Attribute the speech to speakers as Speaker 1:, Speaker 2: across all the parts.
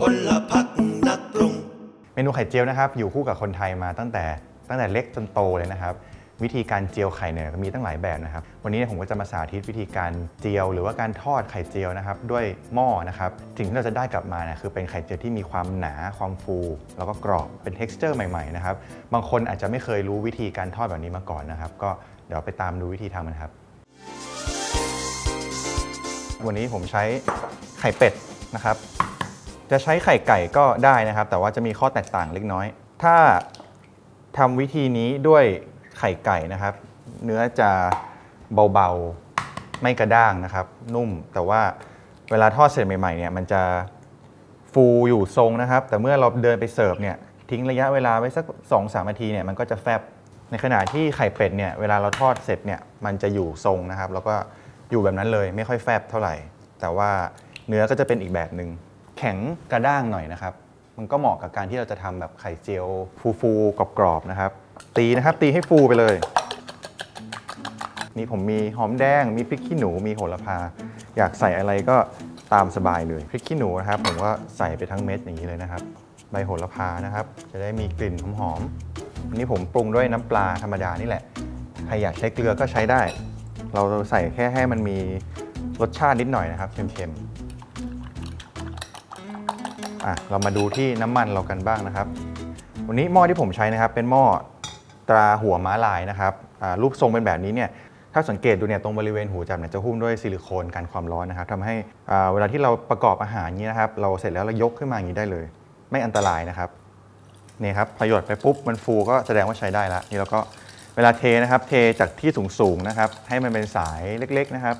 Speaker 1: พลพักนักปรุง
Speaker 2: เมนูไข่เจียวนะครับ อยู่คู่กับคนไทยมาตั้งแต่ตั้งแต่เล็กจนโตเลยนะครับ วิธีการเจียวไข่เนี่ยมีตั้งหลายแบบนะครับ วันนี้ผมก็จะมาสาธิตวิธีการเจียว หรือว่าการทอดไข่เจียวนะครับ ด้วยหม้อนะครับสิ่งที่เราจะได้กลับมาเนี่ยคือเป็นไข่เจียวที่มีความหนาความฟู แล้วก็กรอบเป็น t e x t อร์ใหม่ๆนะครับบางคนอาจจะไม่เคยรู้วิธีการทอดแบบนี้มาก่อนนะครับ ก็เดี๋ยวไปตามดูวิธีทำกันครับ วันนี้ผมใช้ไข่เป็ดนะครับ จะใช้ไข่ไก่ก็ได้นะครับ แต่ว่าจะมีข้อแตกต่างเล็กน้อย ถ้าทำวิธีนี้ด้วยไข่ไก่นะครับ เนื้อจะเบาๆไม่กระด้างนะครับ นุ่มแต่ว่าเวลาทอดเสร็จใหม่ๆเนี่ยมันจะฟูอยู่ทรงนะครับ แต่เมื่อเราเดินไปเสิร์ฟเนี่ยทิ้งระยะเวลาไว้สัก2อสนาทีเนี่ยมันก็จะแฟบในขณะที่ไข่เป็ดเนี่ยเวลาเราทอดเสร็จเนี่ยมันจะอยู่ทรงนะครับ แล้วก็อยู่แบบนั้นเลยไม่ค่อยแฟบเท่าไหร่ แต่ว่าเนื้อก็จะเป็นอีกแบบหนึ่ง แข็งกระด้างหน่อยนะครับ มันก็เหมาะกับการที่เราจะทำแบบไข่เจียวฟูๆกรอบๆนะครับ ตีนะครับตีให้ฟูไปเลย นี่ผมมีหอมแดง มีพริกขี้หนูมีโหระพา อยากใส่อะไรก็ตามสบายเลยพริกขี้หนูนะครับ ผมก็ใส่ไปทั้งเม็ดอย่างนี้เลยนะครับ ใบโหระพานะครับ จะได้มีกลิ่นหอมๆอันนี้ผมปรุงด้วยน้ำปลาธรรมดานี่แหละใครอยากใช้เกลือก็ใช้ได้ เราใส่แค่ให้มันมีรสชาตินิดหน่อยนะครับเค็มๆ อะเรามาดูที่น้ำมันเรากันบ้างนะครับ วันนี้หม้อที่ผมใช้นะครับ เป็นหม้อตราหัวม้าลายนะครับรูปทรงเป็นแบบนี้เนี่ยถ้าสังเกตดูเนี่ยตรงบริเวณหูจับเนี่ยจะหุ้มด้วยซิลิโคนกันความร้อนนะครับทำให้เวลาที่เราประกอบอาหารนี้นะครับ เราเสร็จแล้วเรายกขึ้นมาอย่างนี้ได้เลย ไม่อันตรายนะครับนี่ครับพอหยดไปปุ๊บมันฟูก็แสดงว่าใช้ได้แล้วนี่เราก็เวลาเทนะครับ เทจากที่สูงๆนะครับ ให้มันเป็นสายเล็ก ๆ นะครับ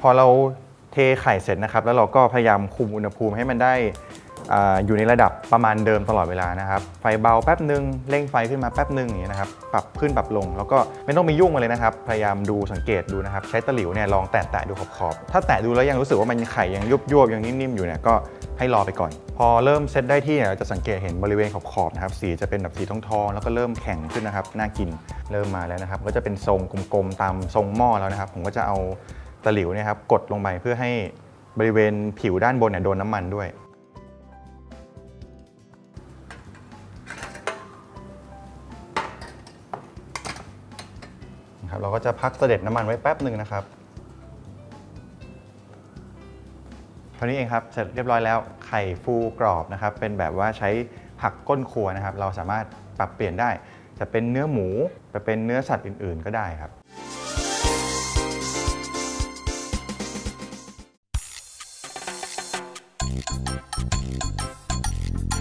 Speaker 2: พอเราเทไข่เสร็จนะครับ แล้วเราก็พยายามคุมอุณหภูมิให้มันได้ออยู่ในระดับประมาณเดิมตลอดเวลานะครับ ไฟเบาแป๊บหนึ่งเร่งไฟขึ้นมาแป๊บหนึ่งอย่างนี้นะครับ ปรับขึ้นปรับลง แล้วก็ไม่ต้องไปยุ่งมาเลยนะครับ พยายามดูสังเกตดูนะครับ ใช้ตะหลิวเนี่ยลองแตะๆดูขอบๆถ้าแตะดูแล้วยังรู้สึกว่ามันไข่ยังยุบยวบยังนิ่มๆอยู่เนี่ยก็ให้รอไปก่อน พอเริ่มเซตได้ที่เนี่ยเราจะสังเกตเห็นบริเวณขอบๆนะครับ สีจะเป็นแบบสีทองๆแล้วก็เริ่มแข็งขึ้นนะครับ น่ากิน เริ่มมาแล้วนะครับ ก็จะเป็นทรงกลมๆตามทรงหม้อแล้วนะครับ ผมก็จะเอา ตะหลิวเนี่ยครับกดลงไปเพื่อให้บริเวณผิวด้านบนเนี่ยโดนน้ำมันด้วยนะครับเราก็จะพักเสด็จน้ำมันไว้แป๊บหนึ่งนะครับเท่านี้เองครับ เสร็จเรียบร้อยแล้วไข่ฟูกรอบนะครับ เป็นแบบว่าใช้ผักก้นครัวนะครับ เราสามารถปรับเปลี่ยนได้ จะเป็นเนื้อหมู จะเป็นเนื้อสัตว์อื่น ๆ ก็ได้ครับ Thank you.